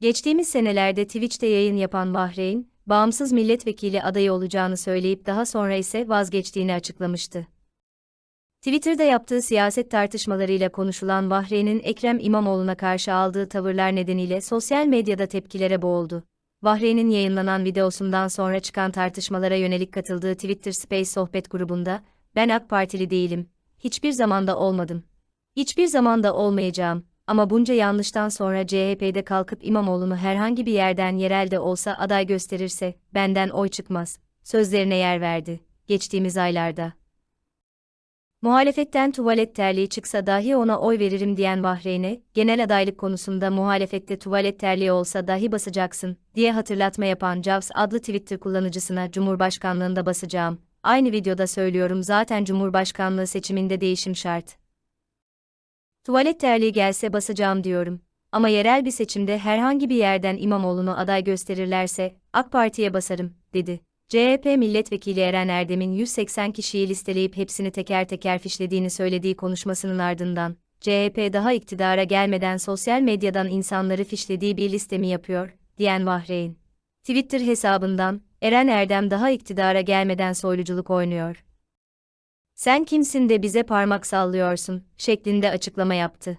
Geçtiğimiz senelerde Twitch'te yayın yapan Bahreyn, bağımsız milletvekili adayı olacağını söyleyip daha sonra ise vazgeçtiğini açıklamıştı. Twitter'da yaptığı siyaset tartışmalarıyla konuşulan Bahreyn'in Ekrem İmamoğlu'na karşı aldığı tavırlar nedeniyle sosyal medyada tepkilere boğuldu. Bahreyn'in yayınlanan videosundan sonra çıkan tartışmalara yönelik katıldığı Twitter Space sohbet grubunda, ben AK Partili değilim, hiçbir zamanda olmadım. Hiçbir zamanda olmayacağım ama bunca yanlıştan sonra CHP'de kalkıp İmamoğlu'nu herhangi bir yerden yerelde olsa aday gösterirse, benden oy çıkmaz, sözlerine yer verdi, geçtiğimiz aylarda. Muhalefetten tuvalet terliği çıksa dahi ona oy veririm diyen Bahreyn'e, genel adaylık konusunda muhalefette tuvalet terliği olsa dahi basacaksın, diye hatırlatma yapan Javs adlı Twitter kullanıcısına Cumhurbaşkanlığında basacağım. Aynı videoda söylüyorum zaten Cumhurbaşkanlığı seçiminde değişim şart. Tuvalet terliği gelse basacağım diyorum. Ama yerel bir seçimde herhangi bir yerden İmamoğlu'nu aday gösterirlerse, AK Parti'ye basarım, dedi. CHP milletvekili Eren Erdem'in 180 kişiyi listeleyip hepsini teker teker fişlediğini söylediği konuşmasının ardından, CHP daha iktidara gelmeden sosyal medyadan insanları fişlediği bir listemi yapıyor, diyen Vahreyn. Twitter hesabından, Eren Erdem daha iktidara gelmeden soyluculuk oynuyor. Sen kimsin de bize parmak sallıyorsun, şeklinde açıklama yaptı.